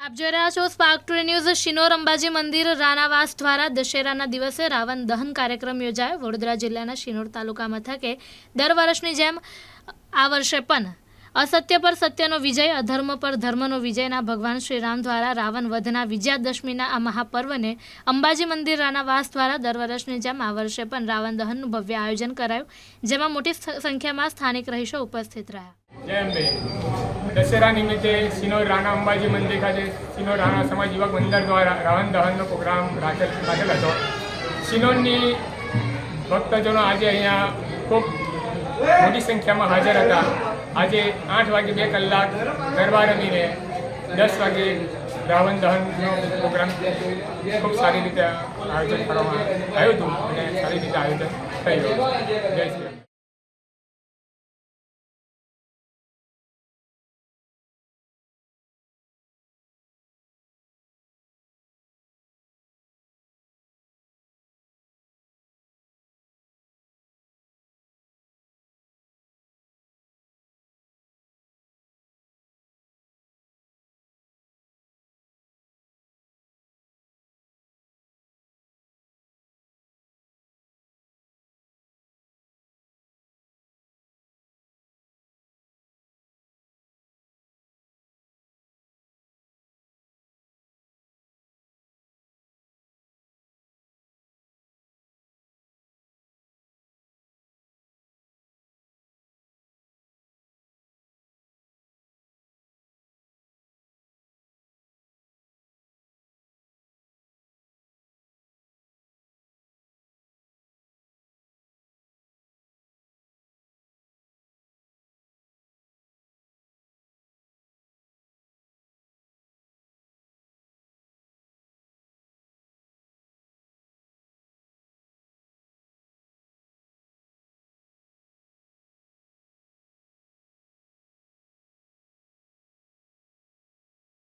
આપ જોઈ રહ્યા છો spark two news Shinor Ambaji મંદિર, રાણાવાસ દ્વારા દશેરાના દિવસે રાવણ દહન કાર્યક્રમ યોજાયો. વડોદરા જિલ્લાના શિનોર તાલુકા મથકે દર વર્ષની જેમ આ વર્ષે પણ અસત્ય પર સત્યનો વિજય, અધર્મ પર ધર્મનો વિજયના ભગવાન શ્રીરામ દ્વારા રાવણ વધના વિજયાદશમીના આ મહાપર્વને અંબાજી મંદિર, રાણાવાસ દ્વારા દર વર્ષની જેમ આ વર્ષે પણ રાવણ દહનનું ભવ્ય આયોજન કરાયું, જેમાં મોટી સંખ્યામાં સ્થાનિક રહીશો ઉપસ્થિત રહ્યા. દશેરા નિમિત્તે સિનોર રાણા અંબાજી મંદિર ખાતે સિનોર રાણા સમાજ યુવક મંડળ દ્વારા રાવણ દહનનો પ્રોગ્રામ રાખેલ રાખેલ હતો. સિનોરની ભક્તજનો આજે અહીંયા ખૂબ મોટી સંખ્યામાં હાજર હતા. આજે આઠ વાગે બે કલાક ગરબા રમીને દસ વાગે રાવણ દહનનો પ્રોગ્રામ ખૂબ સારી રીતે આયોજન કરવામાં આવ્યું હતું અને સારી રીતે આયોજન થયું જય શ્રી